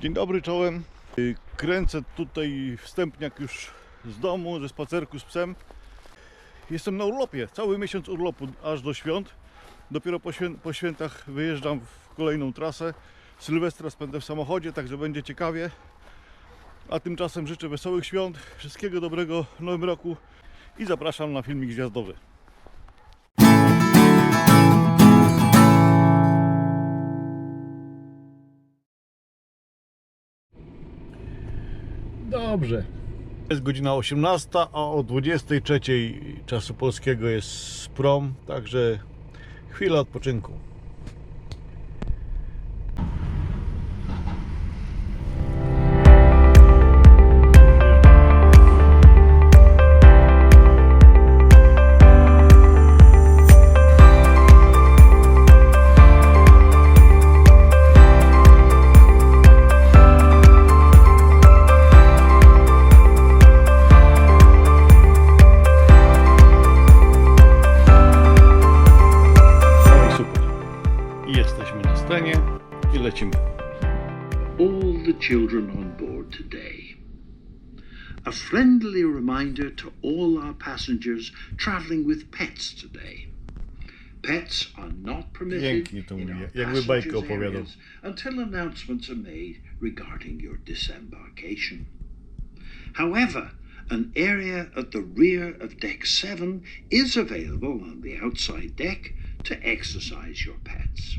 Dzień dobry czołem. Y, Kręcę tutaj wstępniak już z domu, ze spacerku z psem. Jestem na urlopie, cały miesiąc urlopu aż do świąt. Dopiero po, świę- po świętach wyjeżdżam w kolejną trasę. Sylwestra spędzę w samochodzie, także będzie ciekawie. A tymczasem życzę wesołych świąt, wszystkiego dobrego w nowym roku i zapraszam na filmik gwiazdowy. Dobrze. Jest godzina 18, a o 23 czasu polskiego jest prom, także chwila odpoczynku. Na scenie i lecimy. all the children on board today. A friendly reminder to all our passengers traveling with pets today. Pets are not permitted Pięknie to in mówi, our jakby bajkę passengers opowiadał. areas until announcements are made regarding your disembarkation. However, an area at the rear of deck 7 is available on the outside deck to exercise your pets.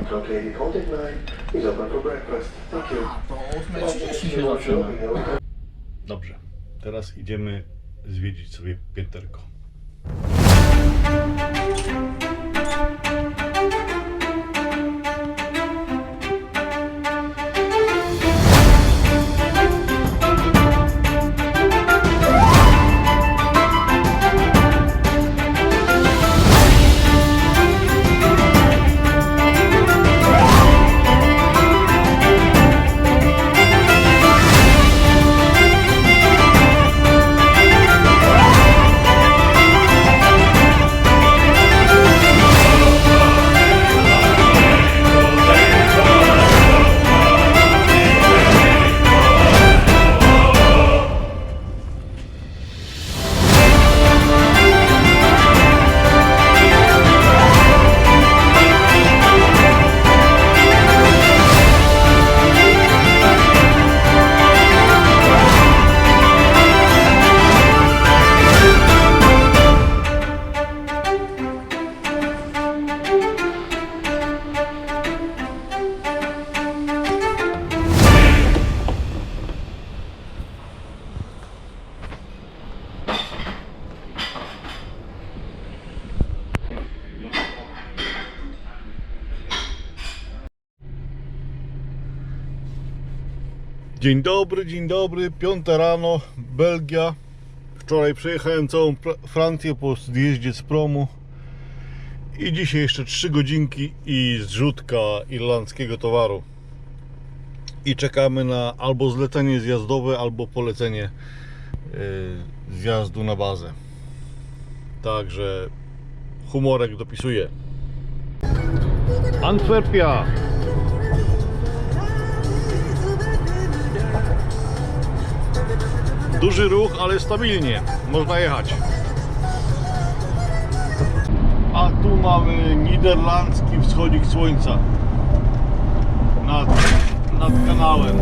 Restaurant located Haunted Nine is open for breakfast. Thank you. To o 8.30 się zaczyna. Dobrze. Teraz idziemy zwiedzić sobie pięterko. Dzień dobry, dzień dobry. Piąta rano, Belgia. Wczoraj przejechałem całą Francję po zjeździe z promu. I dzisiaj jeszcze 3 godzinki i zrzutka irlandzkiego towaru. I czekamy na albo zlecenie zjazdowe, albo polecenie yy, zjazdu na bazę. Także humorek dopisuje. Antwerpia! Duży ruch, ale stabilnie. Można jechać. A tu mamy niderlandzki wschodzik słońca. Nad, nad kanałem.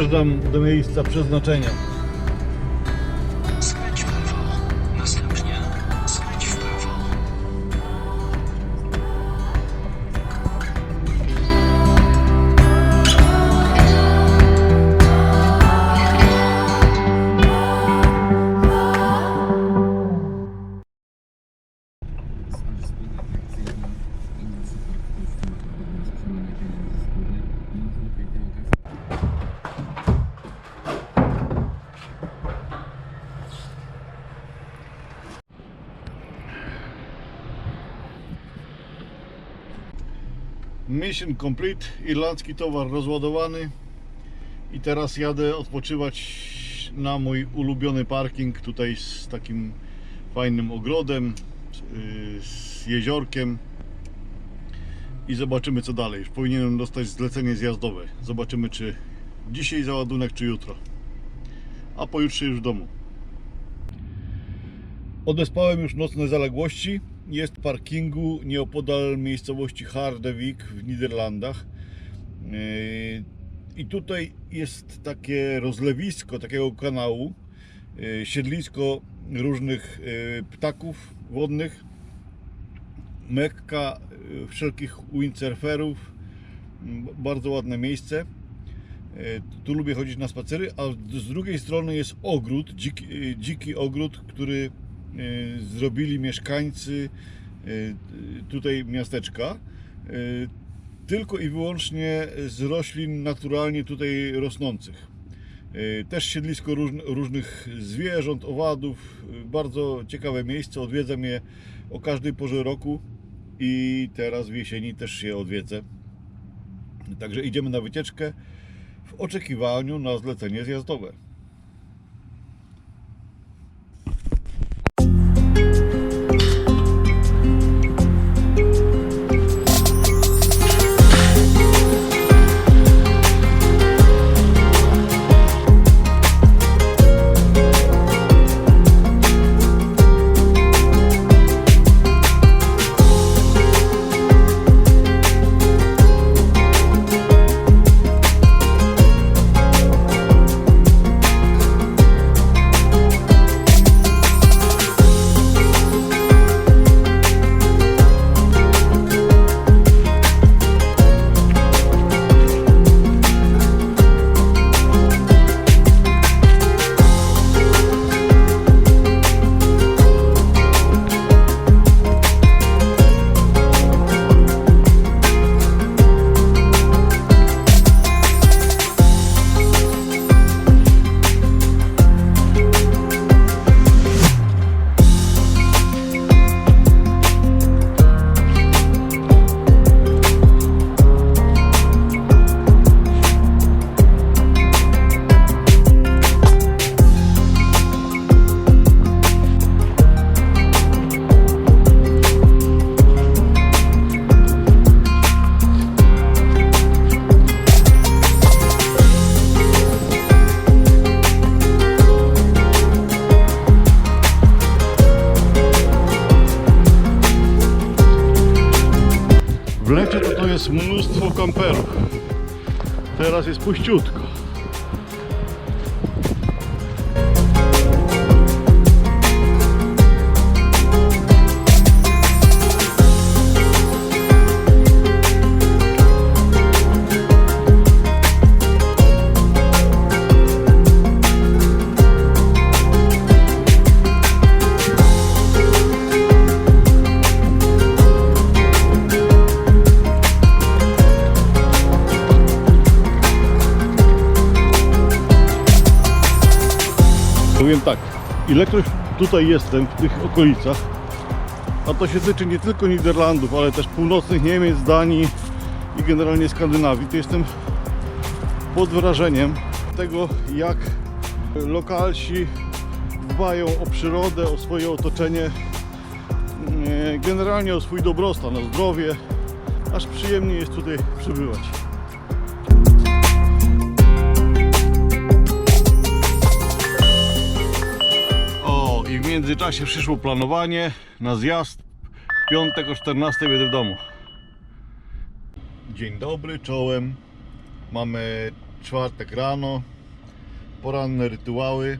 Dojeżdżam do miejsca przeznaczenia. Mission complete, irlandzki towar rozładowany i teraz jadę odpoczywać na mój ulubiony parking tutaj z takim fajnym ogrodem, z- z jeziorkiem i zobaczymy co dalej. Powinienem dostać zlecenie zjazdowe. Zobaczymy czy dzisiaj załadunek czy jutro. A pojutrze już w domu. Odespałem już nocne zaległości. Jest parkingu nieopodal miejscowości Hardewijk w Niderlandach. Yy, I tutaj jest takie rozlewisko takiego kanału, yy, siedlisko różnych yy, ptaków wodnych, mekka wszelkich windsurferów. Mm, Bardzo ładne miejsce. E, Tu lubię chodzić na spacery, a z drugiej strony jest ogród, dziki, e, dziki ogród, który e, zrobili mieszkańcy e, tutaj miasteczka. e, Tylko i wyłącznie z roślin naturalnie tutaj rosnących. Też siedlisko różn- różnych zwierząt, owadów. Bardzo ciekawe miejsce. Odwiedzam je o każdej porze roku i teraz w jesieni też się odwiedzę. Także idziemy na wycieczkę w oczekiwaniu na zlecenie zjazdowe. Jest mnóstwo kamperów. Teraz jest puściutko. Powiem tak, ilekroć tutaj jestem, w tych okolicach, a to się tyczy nie tylko Niderlandów, ale też północnych Niemiec, Danii i generalnie Skandynawii, to jestem pod wrażeniem tego, jak lokalsi dbają o przyrodę, o swoje otoczenie, e, generalnie o swój dobrostan, o zdrowie, aż przyjemnie jest tutaj przebywać. Międzyczasie przyszło planowanie na zjazd. Piątek o 14 będę w domu. Dzień dobry, czołem. Mamy czwartek rano. Poranne rytuały.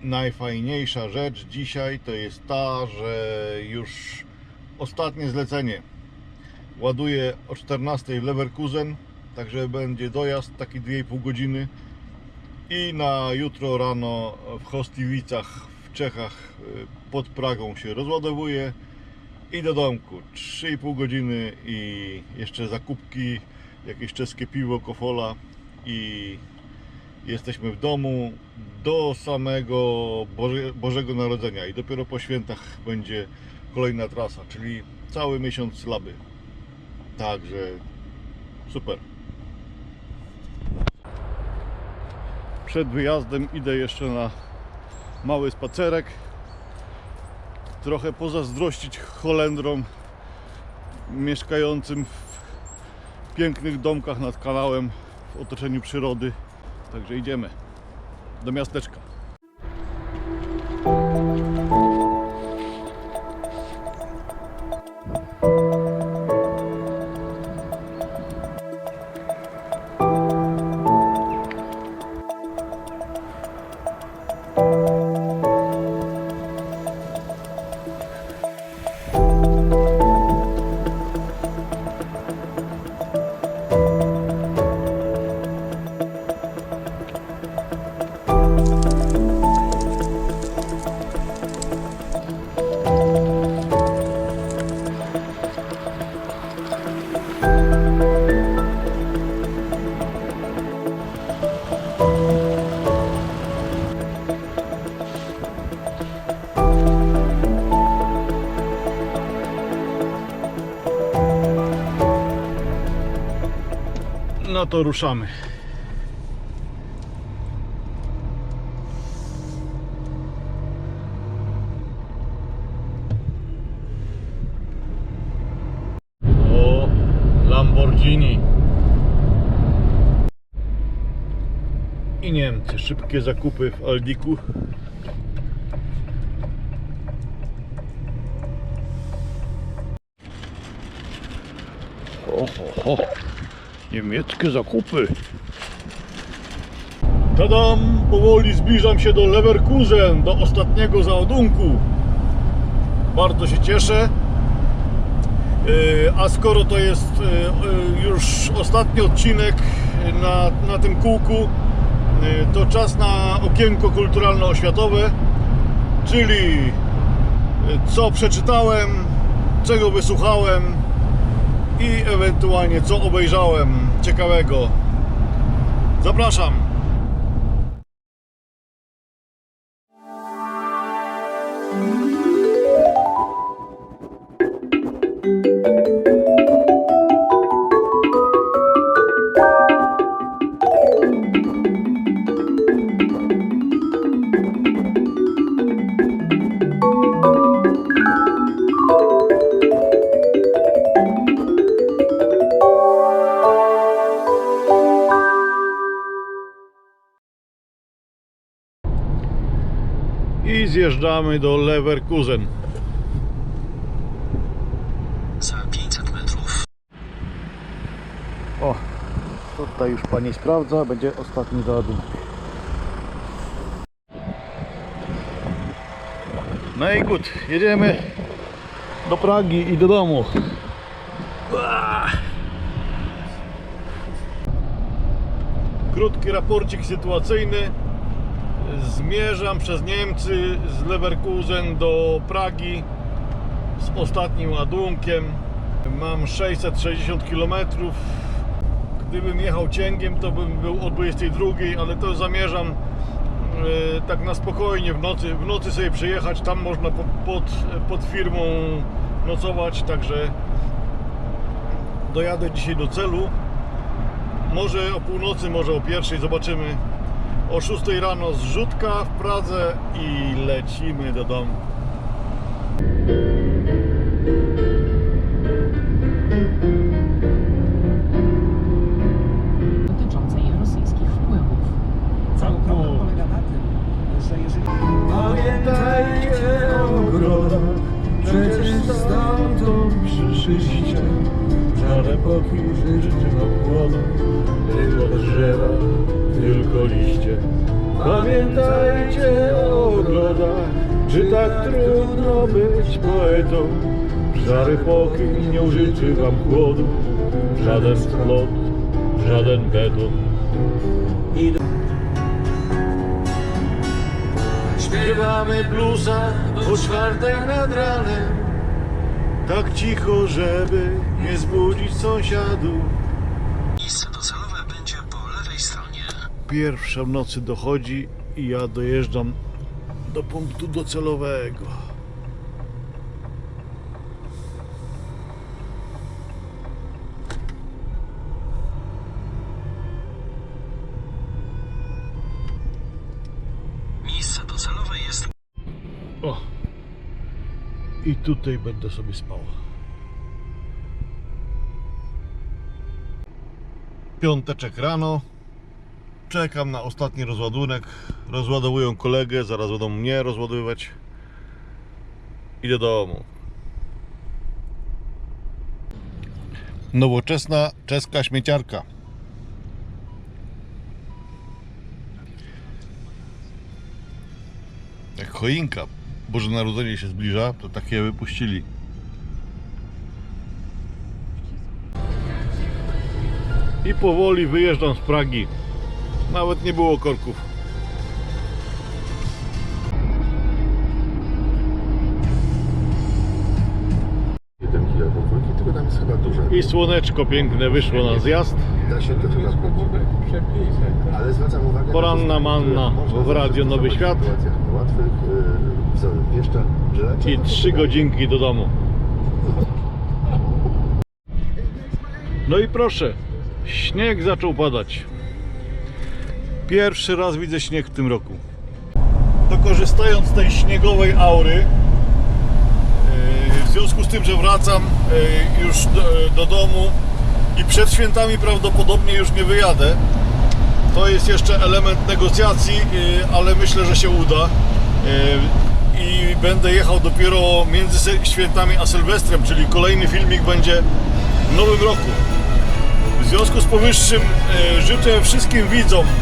Najfajniejsza rzecz dzisiaj to jest ta, że już ostatnie zlecenie. Ładuję o 14 w Leverkusen, także będzie dojazd taki 2,5 godziny i na jutro rano w Hostiwicach w Czechach y, pod Pragą się rozładowuje i do domku 3,5 godziny i jeszcze zakupki, jakieś czeskie piwo, kofola i jesteśmy w domu do samego Boże, Bożego Narodzenia i dopiero po świętach będzie kolejna trasa, czyli cały miesiąc laby. Także Super. Przed wyjazdem idę jeszcze na mały spacerek. Trochę pozazdrościć Holendrom mieszkającym w pięknych domkach nad kanałem w otoczeniu przyrody. Także idziemy do miasteczka. No to ruszamy. O, Lamborghini. I Niemcy. Szybkie zakupy w Aldiku. Ho, ho, ho. Niemieckie zakupy. Tadam! Powoli zbliżam się do Leverkusen, do ostatniego załadunku. Bardzo się cieszę. Yy, A skoro to jest yy, yy, już ostatni odcinek na, na tym kółku, to czas na okienko kulturalno-oświatowe, czyli co przeczytałem, czego wysłuchałem, i ewentualnie co obejrzałem ciekawego. Zapraszam. Zjeżdżamy do Leverkusen. Za 500 metrów O, tutaj już pani sprawdza, będzie ostatni załadunek. No i good, jedziemy do Pragi i do domu. Krótki raporcik sytuacyjny. Zmierzam przez Niemcy z Leverkusen do Pragi z ostatnim ładunkiem. Mam 660 km. Gdybym jechał cięgiem, to bym był o 22, ale to zamierzam e, tak na spokojnie w nocy, w nocy sobie przyjechać. Tam można pod, pod, pod firmą nocować, także dojadę dzisiaj do celu. Może o północy, może o pierwszej, zobaczymy. O 6 rano zrzutka w Pradze i lecimy do domu. dotyczącej rosyjskich wpływów. Problem polega na tym, że jeżeli Pamiętajcie o ogrodach, przecież stamtąd przyszliście. Żadne pokój życzy wam płodu, tylko drzewa, tylko liście. Pamiętajcie o ogrodach, czy tak trudno być poetą. Żary pokój nie użyczy wam chłodu, żaden splot, żaden beton. Śpiewamy bluesa o czwartej nad ranem Tak cicho, żeby nie zbudzić sąsiadów Miejsce docelowe pierwsza w nocy dochodzi i ja dojeżdżam do punktu docelowego. Miejsce docelowe jest... O! I tutaj będę sobie spał. Piąteczek rano, Czekam na ostatni rozładunek. Rozładowują kolegę, zaraz będą mnie rozładowywać. Idę do domu. Nowoczesna czeska śmieciarka. Jak choinka. Boże Narodzenie się zbliża, to takie wypuścili. I powoli wyjeżdżam z Pragi. Nawet nie było korków. Jeden kilo podwórki, tylko tam jest chyba duże. I słoneczko piękne wyszło na zjazd. Da się to chyba Ale zwracam uwagę... na Poranna manna można w radiu Nowy Świat. w sytuacjach łatwych, yy, co, jeszcze żelacie, I no to trzy tak. godzinki do domu. No i proszę, śnieg zaczął padać. Pierwszy raz widzę śnieg w tym roku. To korzystając z tej śniegowej aury, yy, w związku z tym, że wracam yy, już do, do domu i przed świętami prawdopodobnie już nie wyjadę, to jest jeszcze element negocjacji, ale myślę, że się uda. I będę jechał dopiero między świętami a Sylwestrem, czyli kolejny filmik będzie w nowym roku. W związku z powyższym e, życzę wszystkim widzom e,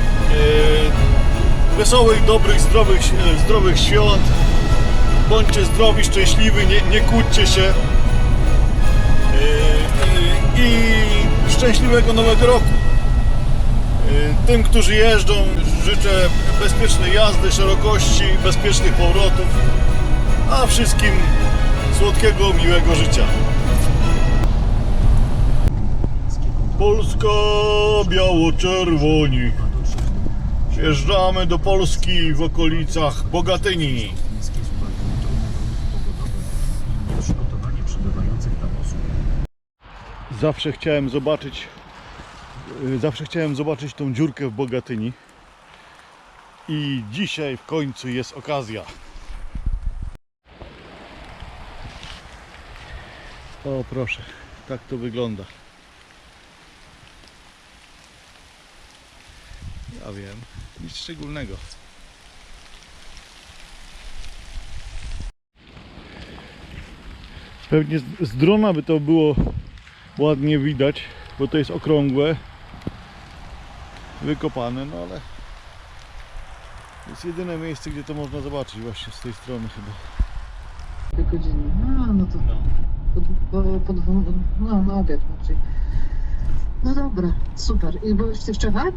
wesołych, dobrych, zdrowych, e, zdrowych świąt. Bądźcie zdrowi, szczęśliwi, nie, nie kłóćcie się. E, e, I szczęśliwego nowego roku. E, Tym, którzy jeżdżą, życzę bezpiecznej jazdy, szerokości, bezpiecznych powrotów, a wszystkim słodkiego, miłego życia. Polska biało-czerwoni. Wjeżdżamy do Polski w okolicach Bogatyni. Zawsze chciałem zobaczyć y, zawsze chciałem zobaczyć tą dziurkę w Bogatyni. I dzisiaj w końcu jest okazja. O proszę, tak to wygląda. Ja wiem, nic szczególnego. Pewnie z, z drona by to było ładnie widać, bo to jest okrągłe, wykopane, no ale to jest jedyne miejsce, gdzie to można zobaczyć właśnie z tej strony chyba. Dwie godziny. No, no to pod, po, pod, no, na obiad raczej. No dobra, super. I byłeś w Czechach?